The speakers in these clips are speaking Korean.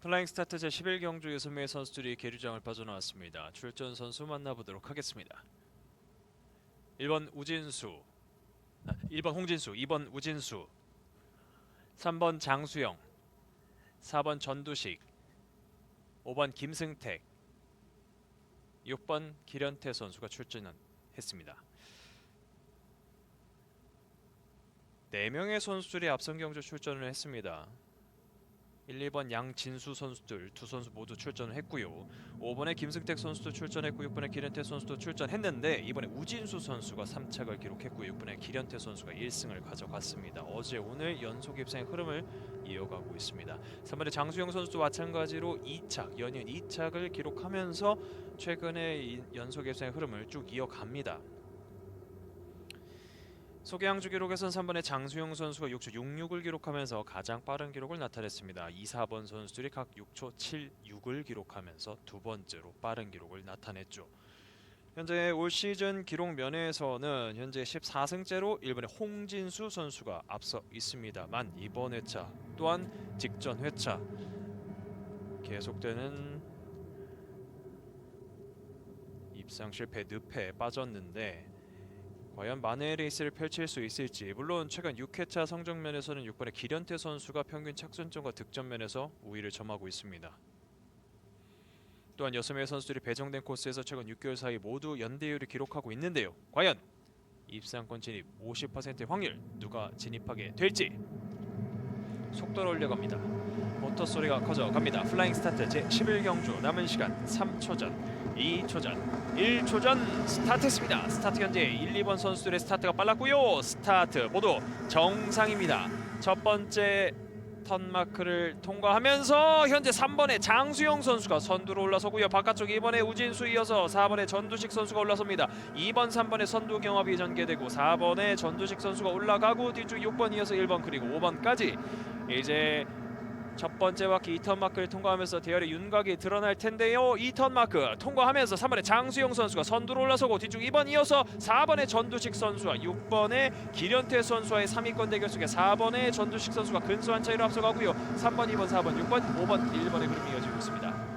플라잉 스타트 제 11경주 6명의 선수들이 계류장을 빠져나왔습니다. 출전 선수 만나보도록 하겠습니다. 1번 우진수, 아, 1번 홍진수, 2번 우진수, 3번 장수영, 4번 전두식, 5번 김승택, 6번 기련태 선수가 출전했습니다. 4명의 선수들이 앞선 경주 출전을 했습니다. 1, 2번 양진수 선수들 두 선수 모두 출전을 했고요. 5번에 김승택 선수도 출전했고 6번에 기련태 선수도 출전했는데 이번에 우진수 선수가 3착을 기록했고 6번에 기련태 선수가 1승을 가져갔습니다. 어제 오늘 연속 입상의 흐름을 이어가고 있습니다. 3번에 장수영 선수도 마찬가지로 2착 연이은 2착을 기록하면서 최근에 이 연속 입상의 흐름을 쭉 이어갑니다. 소개양주 기록에선 3번의 장수영 선수가 6초 66을 기록하면서 가장 빠른 기록을 나타냈습니다. 2, 4번 선수들이 각 6초 76을 기록하면서 두 번째로 빠른 기록을 나타냈죠. 현재 올 시즌 기록 면에서는 현재 14승째로 일본의 홍진수 선수가 앞서 있습니다만 이번 회차 또한 직전 회차 계속되는 입상 실패 늪에 빠졌는데 과연 만회의 레이스를 펼칠 수 있을지 물론 최근 6회차 성적 면에서는 6번의 기련태 선수가 평균 착순점과 득점 면에서 우위를 점하고 있습니다. 또한 6명의 선수들이 배정된 코스에서 최근 6개월 사이 모두 연대율을 기록하고 있는데요. 과연 입상권 진입 50%의 확률 누가 진입하게 될지 속도를 올려갑니다. 모터 소리가 커져갑니다. 플라잉 스타트 제 11경주 남은 시간 3초 전 2초 전 1초 전 스타트했습니다. 스타트 현재 1, 2번 선수들의 스타트가 빨랐고요. 스타트 모두 정상입니다. 첫 번째 턴 마크를 통과하면서 현재 3번의 장수영 선수가 선두로 올라서고요. 바깥쪽 2번의 우진수 이어서 4번의 전두식 선수가 올라섭니다. 2번, 3번의 선두 경합이 전개되고 4번의 전두식 선수가 올라가고 뒤쪽 6번 이어서 1번 그리고 5번까지 이제 첫 번째 바퀴 2턴 마크를 통과하면서 대열의 윤곽이 드러날 텐데요. 2턴 마크 통과하면서 3번의 장수영 선수가 선두로 올라서고 뒤쪽 2번 이어서 4번의 전두식 선수와 6번의 기련태 선수와의 3위권 대결 속에 4번의 전두식 선수가 근소한 차이로 앞서가고요. 3번, 2번, 4번, 6번, 5번, 1번의 흐름이 이어지고 있습니다.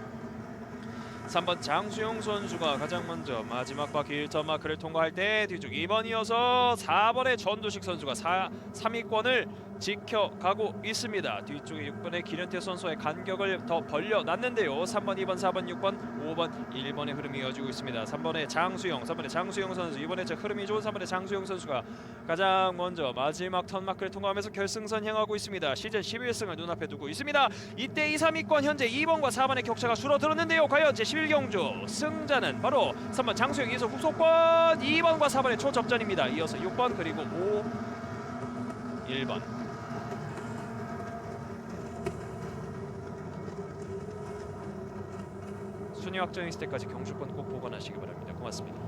3번 장수영 선수가 가장 먼저 마지막 바퀴 1턴 마크를 통과할 때 뒤쪽 2번 이어서 4번의 전두식 선수가 4, 3위권을 지켜가고 있습니다. 뒤쪽에 6번의 기련태 선수의 간격을 더 벌려놨는데요. 3번, 2번, 4번, 6번, 5번, 1번의 흐름이 이어지고 있습니다. 3번의 장수영, 3번의 장수영 선수 이번에 제 흐름이 좋은 3번의 장수영 선수가 가장 먼저 마지막 턴 마크를 통과하면서 결승선 향하고 있습니다. 시즌 11승을 눈앞에 두고 있습니다. 이때 2, 3위권 현재 2번과 4번의 격차가 줄어들었는데요. 과연 제 11경주 승자는 바로 3번 장수영 이어서 후속권 2번과 4번의 초접전입니다. 이어서 6번 그리고 5 1번 순위 확정 있을 때까지 경주권 꼭 보관하시기 바랍니다. 고맙습니다.